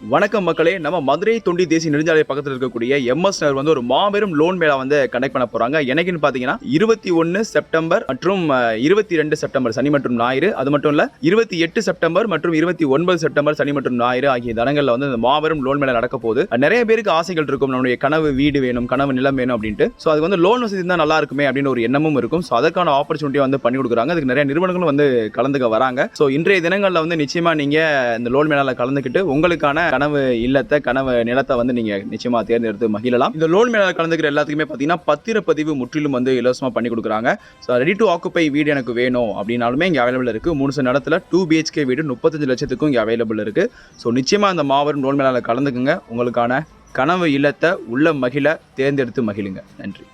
வணக்கம் மக்களே நம்ம மதுரை தொண்டி தேசிய நெடுஞ்சாலை பக்கத்தில் இருக்கக்கூடிய எம்எஸ் நகர் வந்து ஒரு மாபெரும் லோன் மேலா வந்து கனெக்ட் பண்ண போறாங்க. எனக்குன்னு பாத்தீங்கன்னா இருபத்தி ஒன்னு செப்டம்பர் மற்றும் இருபத்தி ரெண்டு செப்டம்பர் சனி மற்றும் ஞாயிறு. அது மட்டும் இல்ல இருபத்தி எட்டு செப்டம்பர் மற்றும் இருபத்தி ஒன்பது செப்டம்பர் சனி மற்றும் ஞாயிறு ஆகிய தினங்கள்ல வந்து இந்த மாபெரும் லோன் மேளா நடக்க போகுது. நிறைய பேருக்கு ஆசைகள் இருக்கும். நம்மளுடைய கனவு வீடு வேணும் கனவு நிலம் வேணும் அப்படின்ட்டு. ஸோ அதுக்கு வந்து லோன் வசதி தான் நல்லா இருக்குமே அப்படின்னு ஒரு எண்ணமும் இருக்கும். ஸோ அதற்கான ஆப்பர்ச்சுனிட்டி வந்து பண்ணி கொடுக்குறாங்க. அதுக்கு நிறைய நிறுவனங்களும் வந்து கலந்துக்க வராங்க. ஸோ இன்றைய தினங்கள்ல வந்து நிச்சயமா நீங்க இந்த லோன் மேலால கலந்துக்கிட்டு உங்களுக்கான கனவு இல்லத்தை கனவு நிலத்தை வந்து நீங்க நிச்சயமா தேர்ந்தெடுத்து மகிழலாம். இந்த லோன் மேலால கலந்துக்கிற எல்லாத்துக்குமே பார்த்தீங்கன்னா பத்திரப்பதிவு முற்றிலும் வந்து இலவசமா பண்ணி கொடுக்குறாங்க. ஸோ ரெடி டு ஆக்குப்பை வீடு எனக்கு வேணும் அப்படின்னாலுமே இங்கே அவைலபிள் இருக்கு. மூணு சில இடத்துல டூ பிஹெச்கே வீடு முப்பத்தஞ்சு லட்சத்துக்கும் இங்கே அவைலபிள் இருக்கு. ஸோ நிச்சயமா அந்த மாபெரும் லோன் மேலால கலந்துக்குங்க. உங்களுக்கான கனவு இல்லத்தை உள்ள மகிழ தேர்ந்தெடுத்து மகிழுங்க. நன்றி.